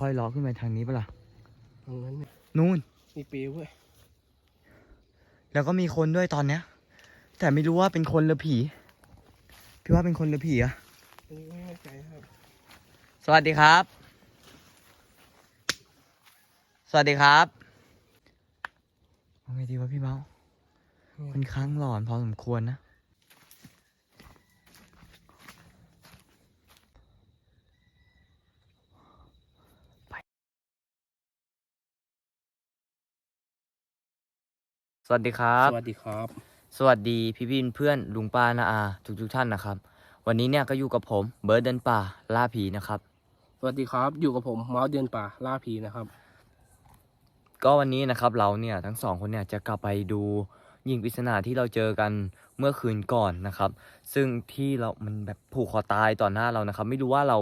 ค่อยๆเลาะขึ้นไปทางนี้ปะล่ะตรงนั้นเนี่ยนู่น มีเปลวเว้ยแล้วก็มีคนด้วยตอนเนี้ย แต่ไม่รู้ว่าเป็นคนหรือผีพี่ว่าเป็นคนหรือผีอะอันนี้ไม่แน่ใจครับ สวัสดีครับ สวัสดีครับเอาไงดีวะพี่เมาค่อนข้างหลอนพอสมควรนะ สวัสดีครับ สวัสดีครับ สวัสดีพี่พี่เพื่อนลุงป้านาอาทุกทุกๆท่านนะครับ วันนี้เนี่ยก็อยู่กับผมเบิร์ดเดินป่าล่าผีนะครับ สวัสดีครับอยู่กับผมเมาส์เดือนป่าล่าผีนะครับ ก็วันนี้นะครับเราเนี่ยทั้งสองคนเนี่ยจะกลับไปดูหญิงปริศนาที่เราเจอกันเมื่อคืนก่อนนะครับ ซึ่งที่เรา มันแบบผูกคอตายต่อหน้าเรานะครับ ไม่รู้ว่าเรา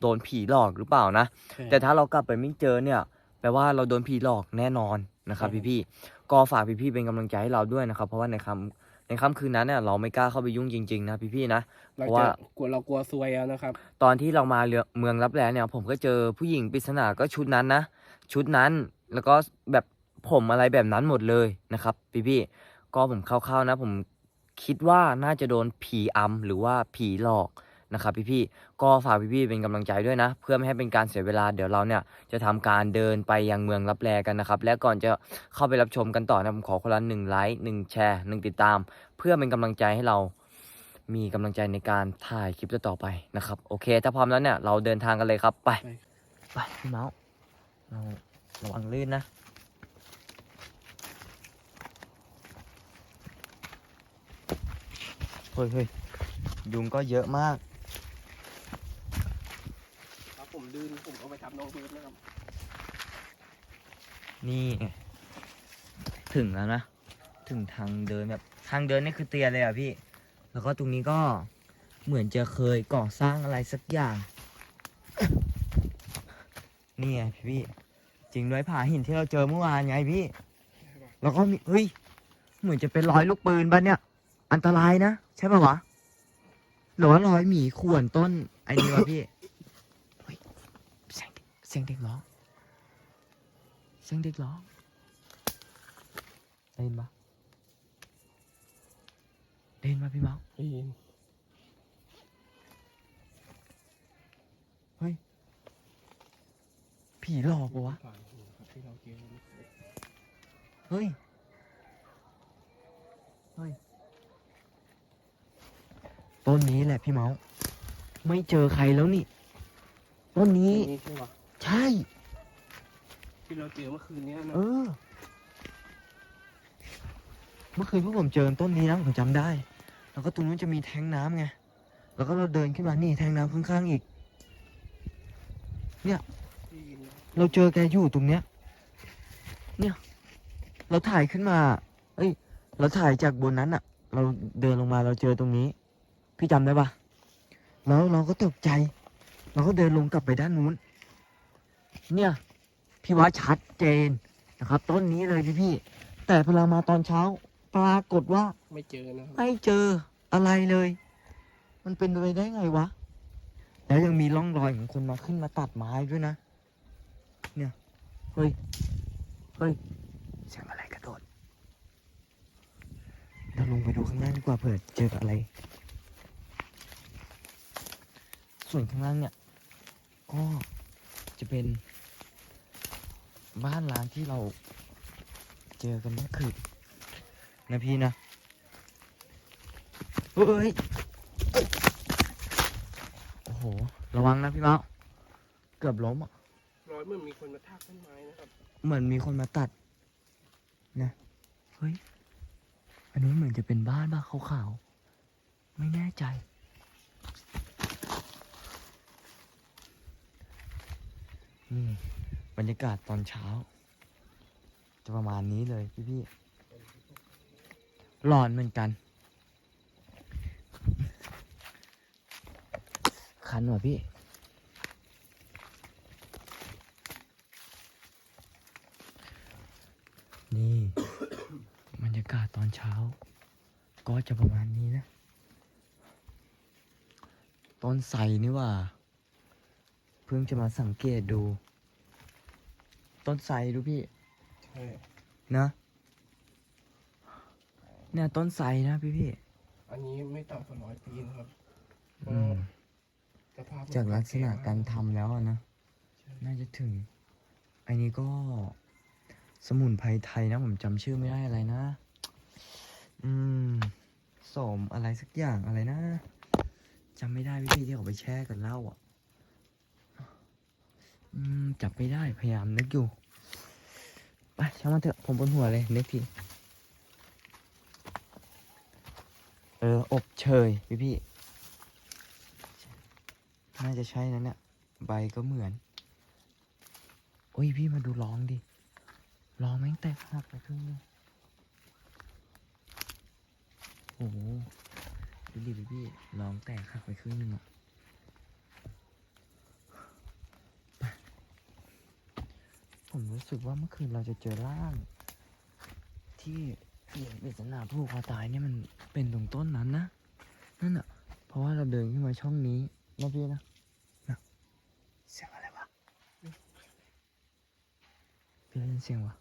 โดนผีหลอกหรือเปล่านะ แต่ถ้าเรากลับไปไม่เจอเนี่ย แปลว่าเราโดนผีหลอกแน่นอนนะครับใช่พี่ๆ ก็ฝากพี่ๆเป็นกำลังใจให้เราด้วยนะครับ เพราะว่าในคำในค่ำคืนนั้นเนี่ยเราไม่กล้าเข้าไปยุ่งจริงๆนะพี่ๆนะเราเพราะจะว่ากลัวเรากลัวซวยแล้วนะครับ ตอนที่เรามาเรือเมืองรับแลเนี่ยผมก็เจอผู้หญิงปริศนาก็ชุดนั้นนะ ชุดนั้นแล้วก็แบบผมอะไรแบบนั้นหมดเลยนะครับพี่ๆก็ผมคร่าวๆนะ ผมคิดว่าน่าจะโดนผีอำหรือว่าผีหลอก นะครับพี่ๆก็ฝากพี่ๆเป็นกำลังใจด้วยนะ เพื่อไม่ให้เป็นการเสียเวลาเดี๋ยวเราเนี่ยจะทำการเดินไปยังเมืองรับแลกันนะครับ และก่อนจะเข้าไปรับชมกันต่อนะผมขอคนละหนึ่งไลค์หนึ่งแชร์หนึ่งติดตาม เพื่อเป็นกำลังใจให้เรามีกำลังใจในการถ่ายคลิปต่อๆไปนะครับ โอเค ถ้าพร้อมแล้วเนี่ยเราเดินทางกันเลยครับไปไปไปพี่เมาส์เราระวังลื่นนะเฮ้ยเฮ้ยยุงก็เยอะมากครับ ผมดื้นผมก็ไปทับน้องเบิร์ดนะครับ นี่ไงถึงแล้วนะ ถึงทางเดินแบบทางเดินนี่คือเตียนเลยอะพี่ แล้วก็ตรงนี้ก็เหมือนจะเคยก่อสร้างอะไรสักอย่าง นี่ไงพี่ จริงด้วยผาหินที่เราเจอเมื่อวานไงพี่ แล้วก็มีเฮ้ย เหมือนจะเป็นรอยลูกปืนปะเนี่ย อันตรายนะ ใช่ปะวะหรือว่ารอยหมีข่วนต้นไอ้นี่วะพี่ เฮ้ยเสียงเด็กเสียงเด็กร้อง เสียงเด็กร้องได้ยินปะได้ยินปะพี่เมาส์ได้ยินผีหลอกปะวะฝ่ายหูครับที่เราเจอเฮ้ย เฮ้ย ต้นนี้แหละพี่เมาส์ไม่เจอใครแล้วนี่ ต้นนี้นี่ ใช่ปะใช่ ที่เราเจอเมื่อคืนเนี้ยนะเออ เมื่อคืนพวกผมเจอต้นนี้นะผมจำได้ แล้วก็ตรงนู้นจะมีแทงน้ำไง แล้วก็เราเดินขึ้นมานี่แทงน้ำข้างๆอีก ได้ยินนะเราเจอแกอยู่ตรงเนี้ย เนี่ย เราถ่ายขึ้นมา เอ้ย เราถ่ายจากบนนั้นอะเราเดินลงมาเราเจอตรงนี้ พี่จำได้ปะแล้วเราก็ตกใจ เราก็เดินลงกลับไปด้านนู้น เนี่ย พี่ว่าชัดเจนนะครับ ต้นนี้เลยพี่พี่ๆแต่พอเรามาตอนเช้า ปรากฏว่าไม่เจอนะครับไม่เจออะไรเลย มันเป็นไปได้ไงวะ แล้วยังมีร่องรอยของคนมาขึ้นมาตัดไม้ด้วยนะ เนี่ย เฮ้ย เฮ้ยเสียงอะไรกระโดด เราลงไปดูข้างล่างดีกว่าเผื่อเจอกับอะไร ส่วนข้างล่างเนี่ย ก็จะเป็น บ้านร้างที่เราเจอกันเมื่อคืนนะพี่นะเฮ้ยโอ้โห ระวังนะพี่เมาเกือบล้มอะร้อยเหมันมีคนมาทับต้นไม้นะครับ เหมือนมีคนมาตัด นะ เฮ้ย อันนี้เหมือนจะเป็นบ้านบ้าขาวๆ ไม่แน่ใจนี่ บรรยากาศตอนเช้า จะประมาณนี้เลยพี่ๆร้อนเหมือนกัน คันว่ะพี่นี่บรรยากาศตอนเช้า ก็จะประมาณนี้นะต้นไทรนี่ว่า เพิ่งจะมาสังเกตดู ต้นไทรดูพี่ใช่นะเนี่ยต้นไทรนะพี่พี่อันนี้ไม่ต่ำกว่าร้อยปีนะครับอืมสภาพมันจากลักษณะการแทำแล้วอะนะใช่น่าจะถึง อันนี้ก็สมุนไพรไทยนะ ผมจำชื่อไม่ได้อะไรนะ อืมสมอะไรสักอย่างอะไรนะจำไม่ได้วิธีที่เขาไปแช่กับเหล้าอะอืม จับไม่ได้พยายามนึกอยู่ไปช่างมันเถอะผมบนหัวเลยนึกทีเอออบเชยพี่พี่น่าจะใช่นั่นเนี่ยใบก็เหมือน โอ้ยพี่มาดูร้องดิร้องแม่งแตกหักไปครึ่งนึงโอ้โหดูดิพี่พี่ร้องแตกหักไปครึ่งนึงอะไป ผมรู้สึกว่าเมื่อคืนเราจะเจอร่าง ที่เห็นปริศนาผู้คอตายเนี่ยมันเป็นตรงต้นนั้นนะนั่นอะ เพราะว่าเราเดินขึ้นมาช่องนี้นะพี่นะนะเสียงอะไรวะพี่ได้ยินเสียงวะ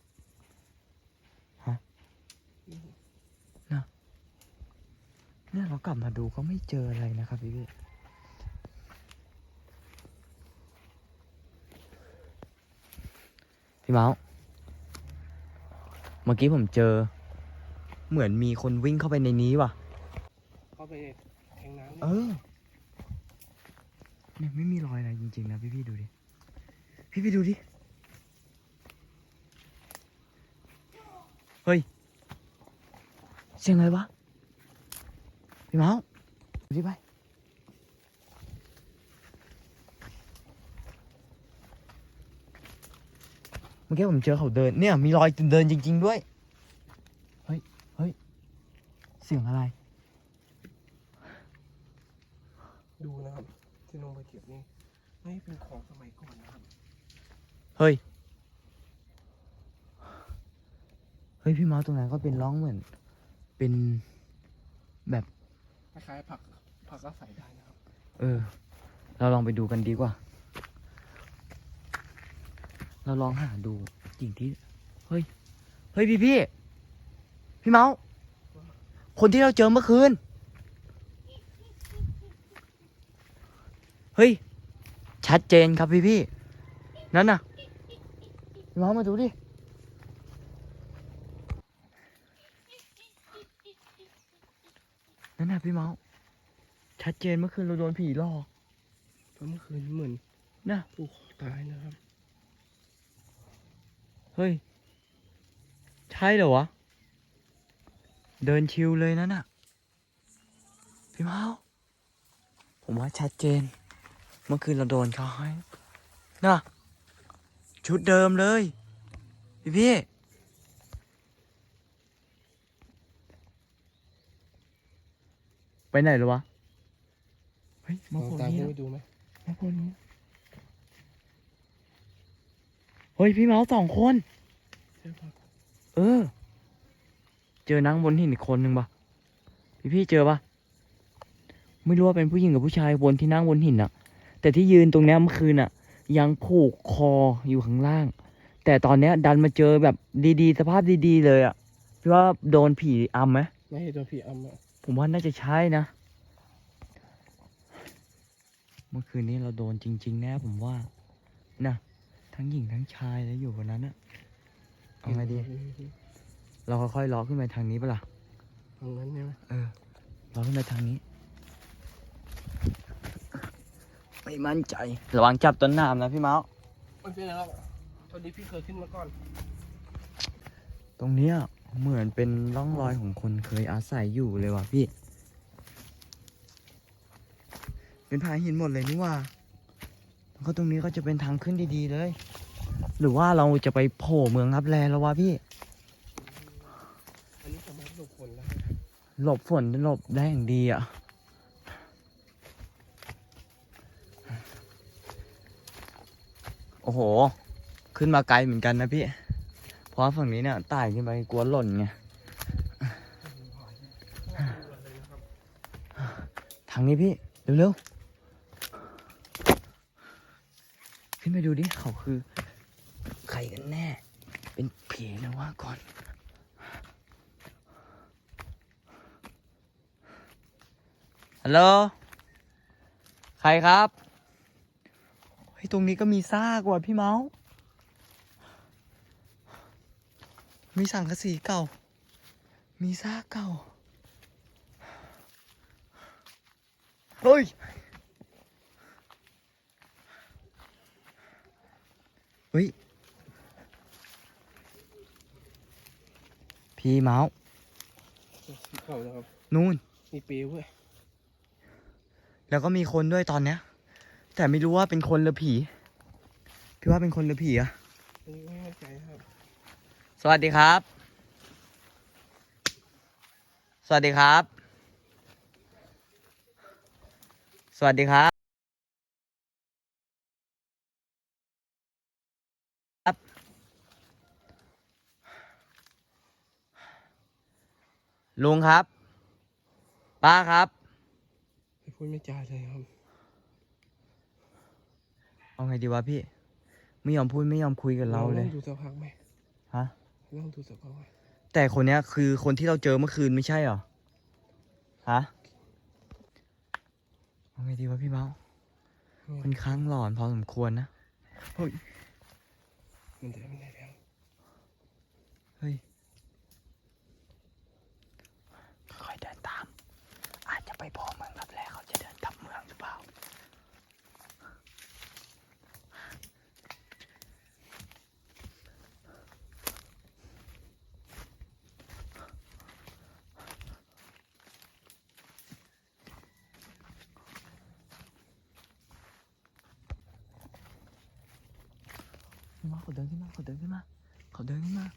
ฮะนะเนี่ยเรากลับมาดูก็ไม่เจออะไรนะครับพี่พี่ เมาส์เมื่อกี้ผมเจอ เหมือนมีคนวิ่งเข้าไปในนี้ว่ะ เข้าไปแทงน้ำเออเนี่ยไม่มีรอยอะไรจริงๆนะพี่พี่ดูดิ พี่พี่ดูดิ เฮ้ย เสียงอะไรวะ พี่เมาส์ดูดิไป มื่อกี้ผมเจอเขาเดินเนี่ยมีรอยเดินจริง ๆ ด้วย เฮ้ยเฮ้ยเสียงอะไร ดูนะครับที่ลงไปเก็บนี่ไม่เป็นของสมัยก่อนนะครับ เฮ้ย เฮ้ยพี่เมาส์ตรงนั้นก็เป็นร่องเหมือน เป็นแบบคล้ายๆผักผักก็ใส่ได้นะครับ เออ เราลองไปดูกันดีกว่า เราลองหาดูสิ่งที่ เฮ้ย เฮ้ยพี่พี่ พี่เมาส์คนที่เราเจอเมื่อคืน เฮ้ย ชัดเจนครับพี่พี่ นั่นน่ะพี่เมาส์มาดูดิ นั่นน่ะพี่เมาส์ชัดเจนเมื่อคืนเราโดนผีหลอก เพราะเมื่อคืนเหมือนนะผูกคอตายนะครับ เฮ้ย ใช่เหรอวะ เดินชิวเลยนั่นน่ะพี่เมาส์ผมว่าชัดเจน เมื่อคืนเราโดนเขาให้น่ะ ชุดเดิมเลย พี่พี่ไปไหนหรอวะ เฮ้ยมาลองโผล่ตามนี่ขึ้นอะไปดูไหมมาโผล่นี่เฮ้ยพี่เมาส์สองคนใช่ครับเออ เจอนั่งบนหินอีกคนหนึ่งปะพี่พี่เจอปะไม่รู้ว่าเป็นผู้หญิงกับผู้ชายบนที่นั่งบนหินอะแต่ที่ยืนตรงเนี้ยเมื่อคืนอะยังผูกคออยู่ข้างล่าง แต่ตอนเนี้ย ดันมาเจอแบบดีๆ สภาพดีๆ เลยอะพี่ว่าโดนผีอำไหมไม่เห็นตัวผีอำอะผมว่าน่าจะใช่นะ เมื่อคืนนี้เราโดนจริง ๆ แน่ผมว่านะ ทั้งหญิงทั้งชายแล้วอยู่บนนั้นอะเอาไงดี เราค่อยๆล้อขึ้นไปทางนี้ปะล่ะทางนั้นใช่ไหมเออเราขึ้นไปทางนี้ ไม่มั่นใจ ระวังจับต้นน้ำนะพี่เมาส์ไม่เป็นไรครับตอนนี้พี่เคยขึ้นมาก่อน ตรงเนี้ยเหมือนเป็นร่องรอยของคนเคยอาศัยอยู่เลยว่ะพี่ เป็นผาหินหมดเลยนี่ว่าแล้ว ก็ตรงนี้ก็จะเป็นทางขึ้นดีๆเลย หรือว่าเราจะไปโผล่เมืองรับแลแล้ววะพี่ อันนี้สามารถหลบฝนได้หลบฝนหลบได้อย่างดีอะ โอ้โห ขึ้นมาไกลเหมือนกันนะพี่ เพราะว่าฝั่งนี้เนี่ยไต่ขึ้นไปกลัวหล่นไง ทางนี้พี่ เร็วๆ ขึ้นไป ดูดิเขาคือ ใครกันแน่ เป็นผีหรือว่าก่อน ฮัลโหล ใครครับ เฮ้ย ตรงนี้ก็มีซากว่ะพี่เมาส์มีสังกะสีเก่า มีซากเก่า เฮ้ย เฮ้ย พี่เมาส์เขานะครับ นู่น มีเปลวเว้ย แล้วก็มีคนด้วยตอนเนี้ย แต่ไม่รู้ว่าเป็นคนหรือผี พี่ว่าเป็นคนหรือผีอะอันนี้ไม่แน่ใจครับ สวัสดีครับ สวัสดีครับ สวัสดีครับครับ ลุงครับ ป้าครับ ไม่พูดไม่จาเลยครับ เอาไงดีวะพี่ ไม่ยอมพูดไม่ยอมคุยกับเราเลยงดูสักพักไหมฮะลองดูสักพักไหมแต่คนเนี้ยคือคนที่เราเจอเมื่อคืนไม่ใช่เหรอ ฮะ เอาไงดีวะพี่เมาค่อนข้างหลอนพอสมควรนะเฮ้ยมันเดินไม่ได้แล้ว เฮ้ย ค่อยๆเดินตาม อาจจะ ไปพอเมืองรับแลเขาจะเดินกลับเมืองหรือเปล่ามาเขาเดินขึ้นมาเขาเดินขึ้นมาเขาเดินขึ้นมา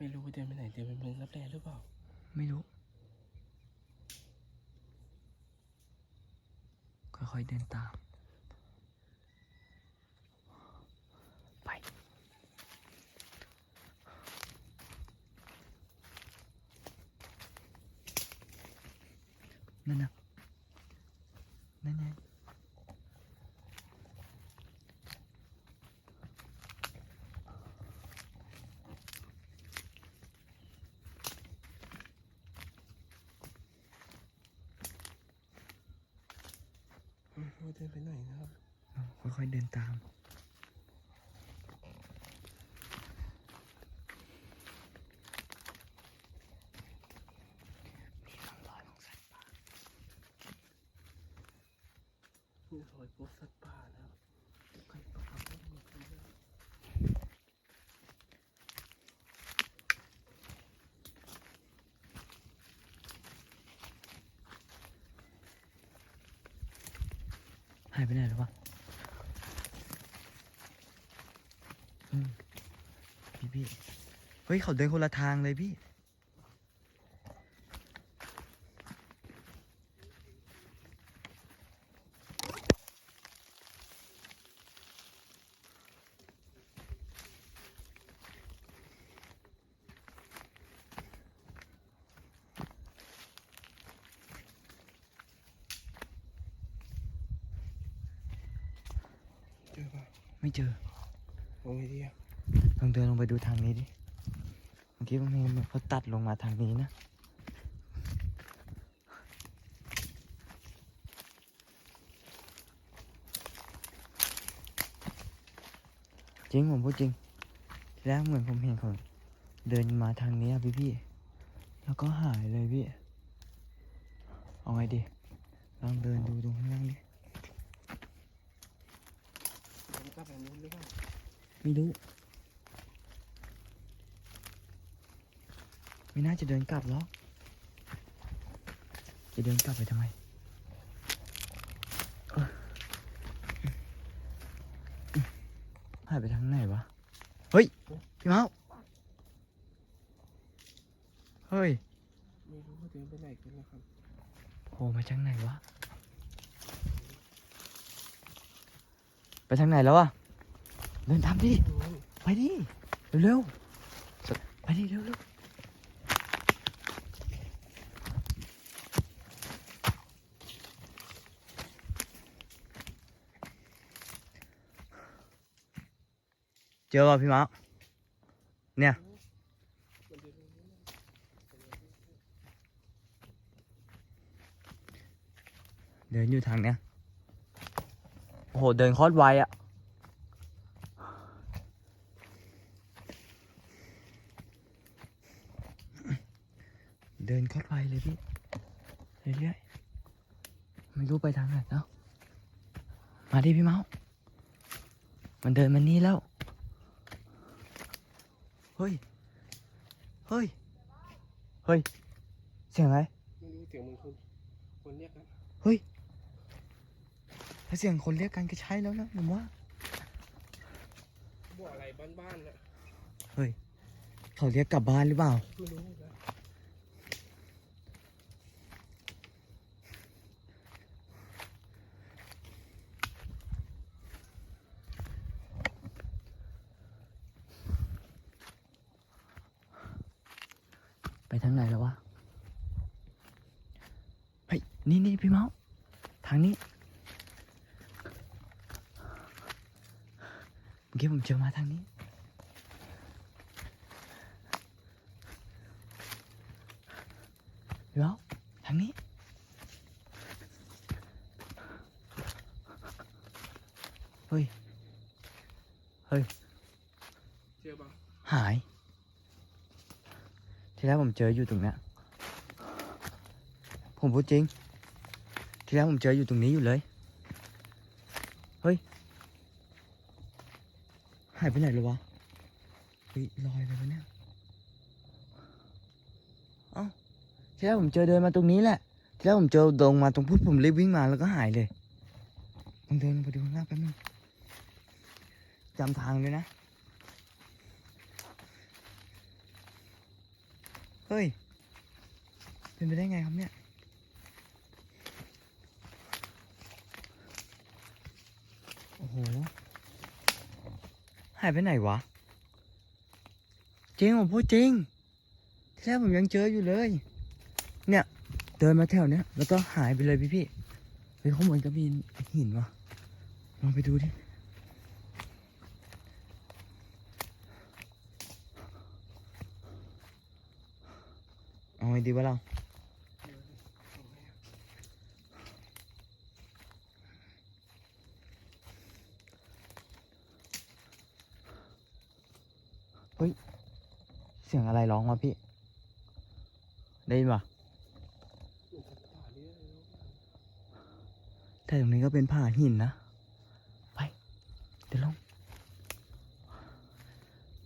ไม่รู้ว่าเดินไปไหนเดินไปเมืองรับแลหรือเปล่า ไม่รู้ ค่อยๆเดินตาม ไป นั่นนะนั่นไง ไม่รู้ว่าเดินไปไหนนะครับ ค่อยๆเดินตาม มีร่องรอยของสัตว์ป่า มีรอยพบสัตว์ป่านะครับใครก็ทำให้มีคนเยอะหายไปไหนแล้ววะพี่พี่เฮ้ยเขาเดินคนละทางเลยพี่ จอปะไม่เจอเอาไงดีอะลองเดินลงไปดูทางนี้ดิเมื่อกี้ผมเห็นเหมือนเขาตัดลงมาทางนี้นะจริงผมพูดจริงทีแรกเหมือนผมเห็นเขาเดินมาทางนี้อะพี่พี่ๆแล้วก็หายเลยพี่ เอาไงดี ลองเดินดูตรงข้างล่างดิ เดินกลับแบบนู้นหรือเปล่าไม่รู้ ไม่น่าจะเดินกลับหรอก จะเดินกลับไปทำไมเอ้อหายไปทางไหนวะ เฮ้ย พี่เมาเฮ้ย ไม่รู้ว่าเดินไปไหนกันแล้วครับโผล่มาจากไหนวะ ไปทางไหนแล้วอะ เดินทามดิ ไปดิเร็วๆ ไปดิเร็วๆ เจอป่ะพี่มาเนี่ย เดินอยู่ทางเนี้ยโหเดินคอดไวอะ เดินโคอดไวเลยพี่เรื่อยๆไม่รู้ไปทางไหนเนาะมาดิพี่เมาส์มันเดินมานี่แล้ว เฮ้ย เฮ้ย เฮ้ย เสียงอะไรไม่รู้เสียงเหมันคนคนเรียกกันถ้าเสียงคนเรียกกันก็ใช่แล้วนะผมว่าบอกอะไรบ้านๆน่ะเขาเรียกกลับบ้านหรือเปล่า ไม่รู้นะ ทางไหนแล้ววะ เฮ้ย นี่นี่พี่เมาส์ทางนี้ เมื่อกี้ผมเจอมาทางนี้ พี่เมาส์ทางนี้ เฮ้ยเจอปะหายที แรกผมเจออยู่ตรงนี้ผมพูดจริง ทีแรกผมเจออยู่ตรงนี้อยู่เลย เฮ้ย หายไปไหนเลยวะเฮ้ยลอยไปวะเนี่ย เอ้า ทีแรกผมเจอเดินมาตรงนี้แหละ ทีแรกผมเจอตรงมาตรงพุทธผมรีบวิ่งมาแล้วก็หายเลยลองเดินไปดูข้างล่างแป๊บนึงจำทางเลยนะ เฮ้ย เป็นไปได้ไงครับเนี่ยโอ้โหหายไปไหนวะจริงผมพูดจริงแรกผมยังเจออยู่เลย เนี่ย เดินมาแถวเนี้ยแล้วก็หายไปเลยพี่พี่เฮ้ยเขาเหมือนกับมีหินวะลองไปดูดิ เอา ไงดีวะเราเสียงอะไรร้องวะพี่ ได้ยินปะมันจะป่าเรื่อยเลยแต่ตรงนี้ก็เป็นผาหินนะ ไป เดี๋ยวลง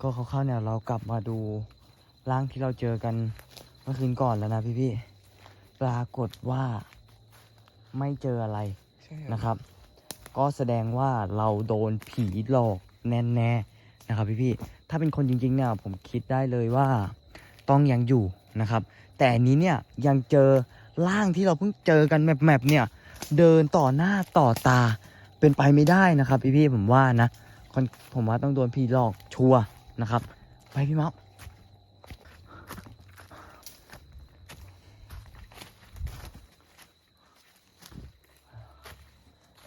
ก็คร่าวๆเนี่ยเรากลับมาดูร่างที่เราเจอกัน มื่อคืนก่อนแล้วนะพี่พี่ๆปรากฏว่าไม่เจออะไรใช่นะครับ ก็แสดงว่าเราโดนผีหลอกแน่ๆนะครับพี่พี่ๆถ้าเป็นคนจริงๆเนี่ยผมคิดได้เลยว่าต้องยังอยู่นะครับ แต่อันนี้เนี่ยยังเจอร่างที่เราเพิ่งเจอกันแมปๆเนี่ยเดินต่อหน้าต่อตาเป็นไปไม่ได้นะครับ พี่พี่ๆผมว่านะคนผมว่าต้องโดนผีหลอกชัวร์นะครับ ไปพี่เมาส์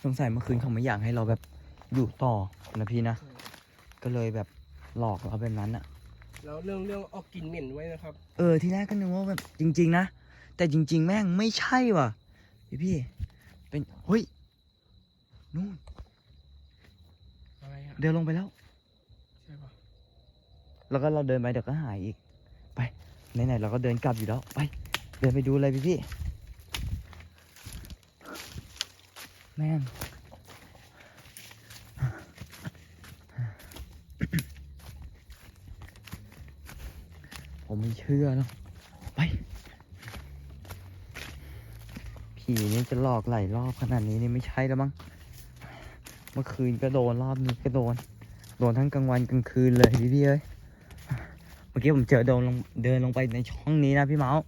สงสัยเมื่อคืนเขาไม่อยากให้เราแบบอยู่ต่อนะพี่นะ ก็เลยแบบหลอกเราแบบนั้นอะแล้วเรื่องเรื่องออกกลินเหม็นไว้นะครับ เออที่แรกก็นึกว่าแบบจริง ๆ นะ แต่จริง ๆ แม่งไม่ใช่ว่ะ พี่พี่ๆเป็นเฮ้ยนู่นอะไรอะเดินลงไปแล้ว ใช่ปะแล้วก็เราเดินไปเดี๋ยวก็หายอีก ไปไหนๆเราก็เดินกลับอยู่แล้ว ไป เดินไปดูเลยพี่พี่ๆ แม่งผมไม่เชื่อแล้วไป ผีนี่จะหลอกหลายรอบขนาดนี้นี่ไม่ใช่แล้วมั้ง เมื่อคืนก็โดนรอบนี้ก็โดน โดนทั้งกลางวันกลางคืนเลยพี่พี่เอ้ย เมื่อกี้ผมเจอเดินลงเดินลงไปในช่องนี้นะพี่เมาส์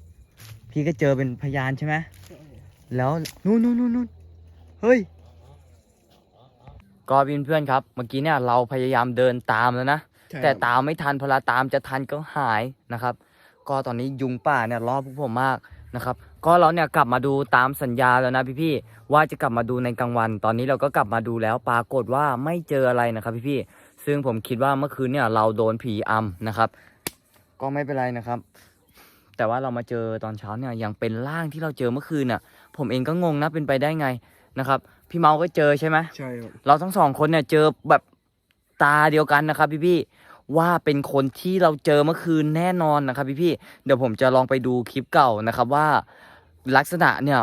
พี่ก็เจอเป็นพยานใช่ไหม แล้วนู่นนู่นนู่นนู่น เฮ้ย ก็เพื่อนๆครับ เมื่อกี้เนี่ยเราพยายามเดินตามแล้วนะ ใช่แต่ตามไม่ทันพอเราตามจะทันก็หายนะครับ ก็ตอนนี้ยุงป่าเนี่ยรอบพวกผมมากนะครับ ก็เราเนี่ยกลับมาดูตามสัญญาแล้วนะพี่ๆว่าจะกลับมาดูในกลางวัน ตอนนี้เราก็กลับมาดูแล้วปรากฏว่าไม่เจออะไรนะครับพี่ๆซึ่งผมคิดว่าเมื่อคืนเนี่ยเราโดนผีอำนะครับ ก็ไม่เป็นไรนะครับ แต่ว่าเรามาเจอตอนเช้าเนี่ยยังเป็นร่างที่เราเจอเมื่อคืนน่ะ ผมเองก็งงนะเป็นไปได้ไง นะครับ พี่เมาก็เจอใช่ไหมใช่ครับเราทั้งสองคนเนี่ยเจอแบบตาเดียวกันนะครับพี่พี่ๆว่าเป็นคนที่เราเจอเมื่อคืนแน่นอนนะครับพี่พี่ๆเดี๋ยวผมจะลองไปดูคลิปเก่านะครับว่าลักษณะเนี่ย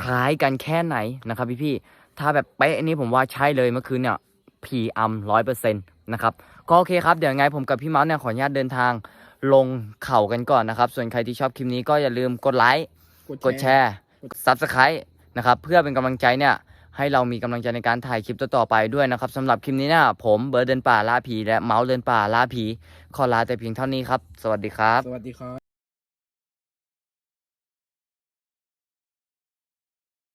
คล้ายกันแค่ไหนนะครับพี่พี่ๆถ้าแบบเป๊ะอันนี้ผมว่าใช่เลยเมื่อคืนเนี่ยผีอำร้อยเปอร์เซ็นต์นะครับก็โอเคครับเดี๋ยวยังไงผมกับพี่เมาส์เนี่ยขออนุญาตเดินทางลงเข่ากันก่อนนะครับ ส่วนใครที่ชอบคลิปนี้ก็อย่าลืมกดไลค์กดแชร์ Subscribe นะครับเพื่อเป็นกำลังใจเนี่ยให้เรามีกำลังใจในการถ่ายคลิปต่อๆไปด้วยนะครับสำหรับคลิปนี้เนี่ยผมเบิร์ดเดินป่าล่าผีและเมาส์เดินป่าล่าผีขอลาแต่เพียงเท่านี้ครับ สวัสดีครับ สวัสดีครับ